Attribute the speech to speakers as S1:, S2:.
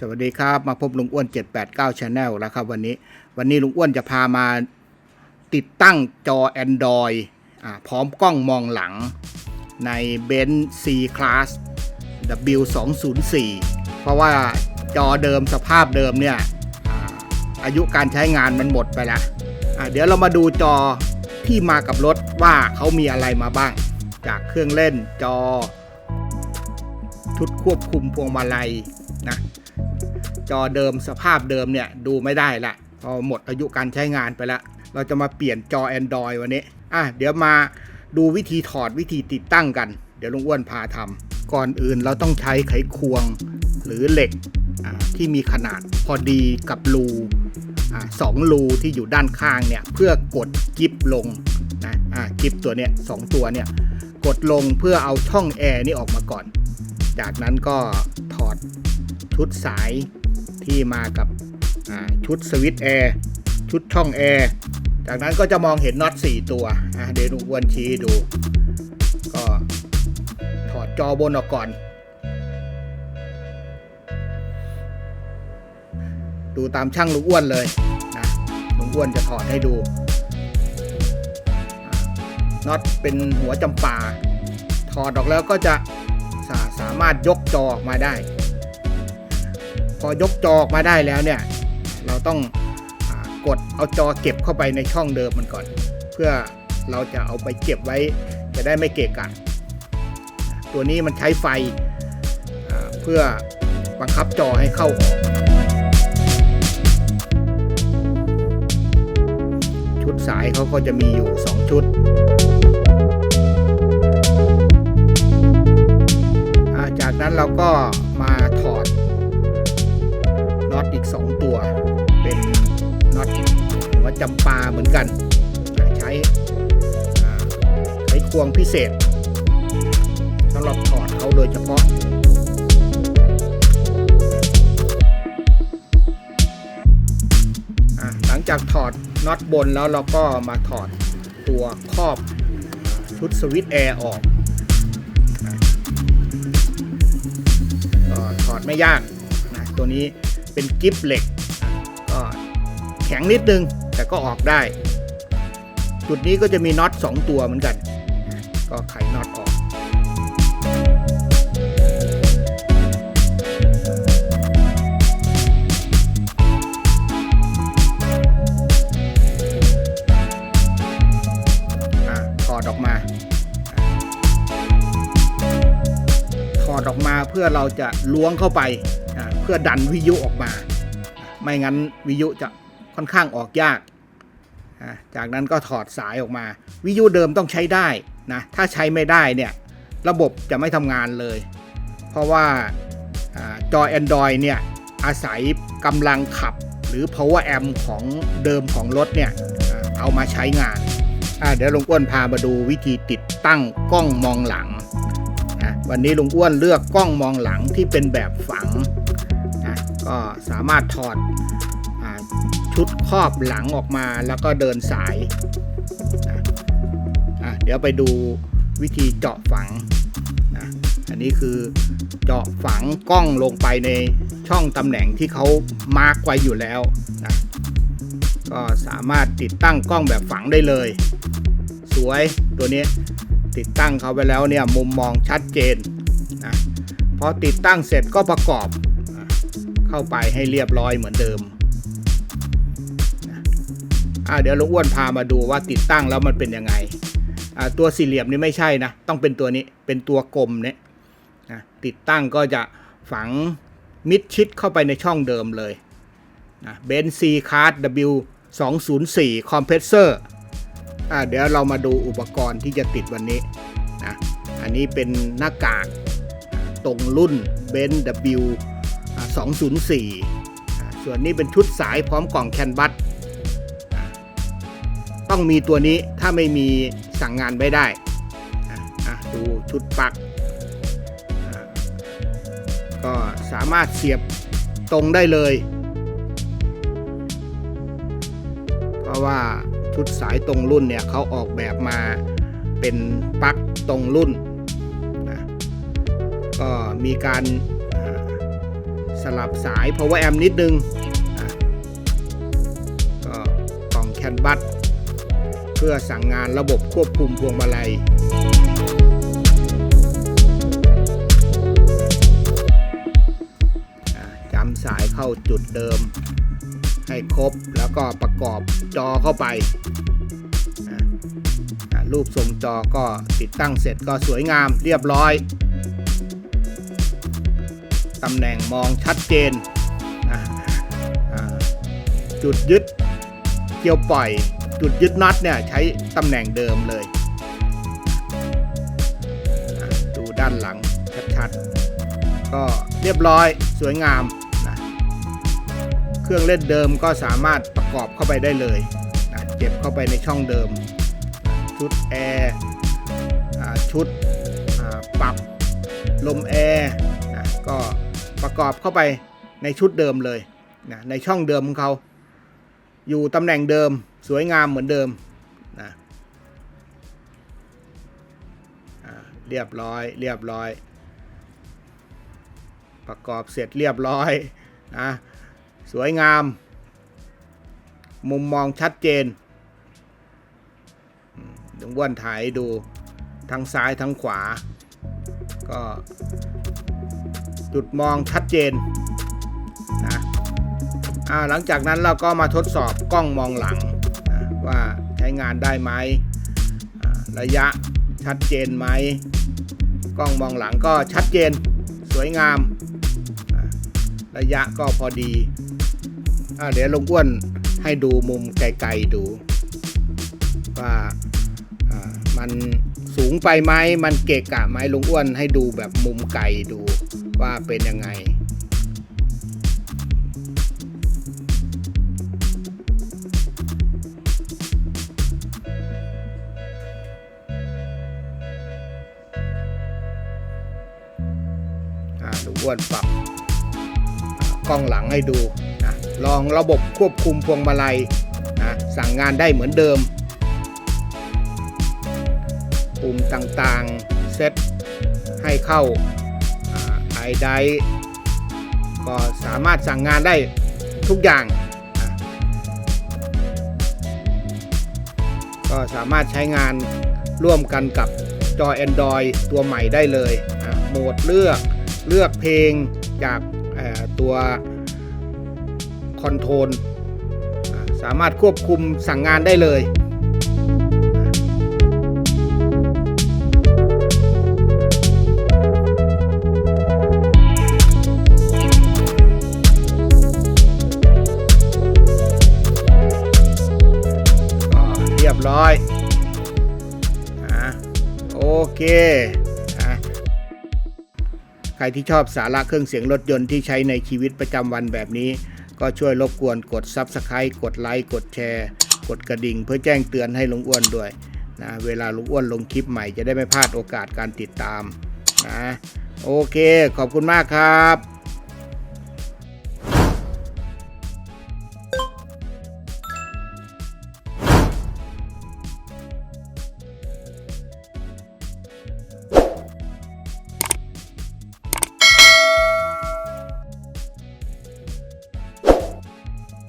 S1: สวัสดีครับ มาพบลุงอ้วน 789 Channel แล้วครับวันนี้วันนี้ลุงอ้วนจะพามาติดตั้งจอ Android อ่าพร้อมกล้องมองหลังใน b e n z C Class W204 เพราะว่าจอเดิมสภาพเดิมเนี่ยอาอายุการใช้งานมันหมดไปแล้วเดี๋ยวเรามาดูจอที่มากับรถว่าเขามีอะไรมาบ้าง จากเครื่องเล่นจอชุดควบคุมพวงมาลัยนะ จอเดิมสภาพเดิมเนี่ยดูไม่ได้ละพอหมดอายุการใช้งานไปล้วเราจะมาเปลี่ยนจอ Android วันนี้อะเดี๋ยวมาดูวิธีถอดวิธีติดตั้งกัน เดี๋ยวลุงอ้วนพาทำก่อนอื่นเราต้องใช้ไขควงหรือเหล็กที่มีขนาดพอดีกับรูอสองรูที่อยู่ด้านข้างเนี่ยเพื่อกดกิฟลงนะอ่ากิฟตัวเนี้ยสองตัวเนี่ยกดลงเพื่อเอาช่องแอร์นี่ออกมาก่อน จากนั้นก็ถอดชุดสาย ที่มากับชุดสวิตช์แอร์ชุดช่องแอร์จากนั้นก็จะมองเห็นน็อต 4 ตัวเดี๋ยวลุงอ้วนชี้ดู ก็ถอดจอบนออกก่อน ดูตามช่างลุงอ้วนเลยนะลุงอ้วนจะถอดให้ดูน็อตเป็นหัวจำปาถอดออกแล้วก็จะสาสามารถยกจอออกมาได้ ยกจอออกมาได้แล้วเนี่ย เราต้องอกดเอาจอเก็บเข้าไปในช่องเดิมมันก่อน เพื่อเราจะเอาไปเก็บไว้จะได้ไม่เกะกะตัวนี้มันใช้ไฟเพื่อบังคับจอให้เข้าออกชุดสายเขาก็จะมีอยู่ 2 ชุดจากนั้นเราก็ จำปาเหมือนกัน ใช้ใช้ควงพิเศษสำหรับถอดเขาโดยเฉพาะหลังจากถอดน็อตบนแล้วเราก็มาถอดตัวครอบชุดสวิตแอร์ออกถอดไม่ยากนะตัวนี้เป็นกิฟเหล็กก็แข็งนิดนึง แต่ก็ออกได้ จุดนี้ก็จะมีน็อต2 ตัวเหมือนกัน ก็ไขน็อตออกอะถอดออกมาถอดออกมาเพื่อเราจะล้วงเข้าไป เพื่อดันวิยุออกมา ไม่งั้นวิยุจะ ค่อนข้างออกยาก จากนั้นก็ถอดสายออกมา วิทยุเดิมต้องใช้ได้นะ ถ้าใช้ไม่ได้เนี่ย ระบบจะไม่ทำงานเลย เพราะว่าจอ Android เนี่ย อาศัยกำลังขับหรือ power amp ของเดิมของรถเนี่ย เอามาใช้งานเดี๋ยวลุงอ้วนพามาดูวิธีติดตั้งกล้องมองหลังนะวันนี้ลุงอ้วนเลือกกล้องมองหลังที่เป็นแบบฝังนะก็สามารถถอด ชุดครอบหลังออกมาแล้วก็เดินสายนะะเดี๋ยวไปดูวิธีเจาะฝังนะอันนี้คือเจาะฝังกล้องลงไปในช่องตำแหน่งที่เขามาร์กไว้อยู่แล้วนะก็สามารถติดตั้งกล้องแบบฝังได้เลย สวยตัวนี้ติดตั้งเขาไปแล้วเนี่ยมุมมองชัดเจนนะพอติดตั้งเสร็จก็ประกอบเข้าไปให้เรียบร้อยเหมือนเดิม เดี๋ยวลุงอ้วนพามาดูว่าติดตั้งแล้วมันเป็นยังไงตัวสี่เหลี่ยมนี่ไม่ใช่นะ ต้องเป็นตัวนี้เป็นตัวกลมเนี่ยติดตั้งก็จะฝังมิดชิดเข้าไปในช่องเดิมเลยเบนซีคาร์ด W 2 0 4คอมเพรสเซอร์เดี๋ยวเรามาดูอุปกรณ์ที่จะติดวันนี้นะอันนี้เป็นหน้ากากตรงรุ่นเบน W อ่า204อ่าส่วนนี้เป็นชุดสายพร้อมกล่องแคนบัส ต้องมีตัวนี้ถ้าไม่มีสั่งงานไม่ได้ดูชุดปลั๊กก็สามารถเสียบตรงได้เลย เพราะว่าชุดสายตรงรุ่นเนี่ยเขาออกแบบมาเป็นปลั๊กตรงรุ่นนะก็มีการสลับสาย power amp นิดนึงก็กล่องแคนบัส เพื่อสั่งงานระบบควบคุมพวงมาลัย จำสายเข้าจุดเดิม ให้ครบแล้วก็ประกอบจอเข้าไป รูปทรงจอก็ติดตั้งเสร็จก็สวยงามเรียบร้อย ตำแหน่งมองชัดเจน จุดยึดเกี่ยวปล่อย จุดยึดน็อตเนี่ยใช้ตำแหน่งเดิมเลย ดูด้านหลังชัดๆ ก็เรียบร้อยสวยงามนะเครื่องเล่นเดิมก็สามารถประกอบเข้าไปได้เลยนะเก็บเข้าไปในช่องเดิม ชุดแอร์ชุดปรับลมแอร์นะก็ประกอบเข้าไปในชุดเดิมเลยนะในช่องเดิมของเขา อยู่ตำแหน่งเดิม สวยงามเหมือนเดิมนะเรียบร้อย เรียบร้อย ประกอบเสร็จเรียบร้อยนะสวยงาม มุมมองชัดเจนดี๋ยวอ้วนถ่ายดูทั้งซ้ายทั้งขวา ก็จุดมองชัดเจนนะหลังจากนั้นเราก็มาทดสอบกล้องมองหลัง ช้งานได้ไหมระยะชัดเจนไหมกล้องมองหลังก็ชัดเจนสวยงาม ระยะก็พอดีอเดี๋ยวลุงอ้วนให้ดูมุมไกลๆดูว่าอ่ามันสูงไปไหมมันเกะกะไหมลุงอ้วนให้ดูแบบมุมไกลดูว่าเป็นยังไง อ้วนปรับกล้องหลังให้ดูนะลองระบบควบคุมพวงมาลัยนะสั่งงานได้เหมือนเดิม ปุ่มต่างๆ เซตให้เข้าไอไดก็สามารถสั่งงานได้ทุกอย่างนะก็สามารถใช้งานร่วมกันกับจอ Android ตัวใหม่ได้เลย โหมดเลือก เลือกเพลงจากตัวคอนโทรลสามารถควบคุมสั่งงานได้เลยเรียบร้อย อะ โอเค รที่ชอบสาระเครื่องเสียงรถยนต์ที่ใช้ในชีวิตประจำวันแบบนี้ ก็ช่วยรบกวนกด Subscribe กดไลค์กดแชร์ กดกระดิ่ง เพื่อแจ้งเตือนให้ลุงอ้วนด้วยนะเวลาลุงอ้วนลงคลิปใหม่จะได้ไม่พลาดโอกาสการติดตามนะโอเค ขอบคุณมากครับ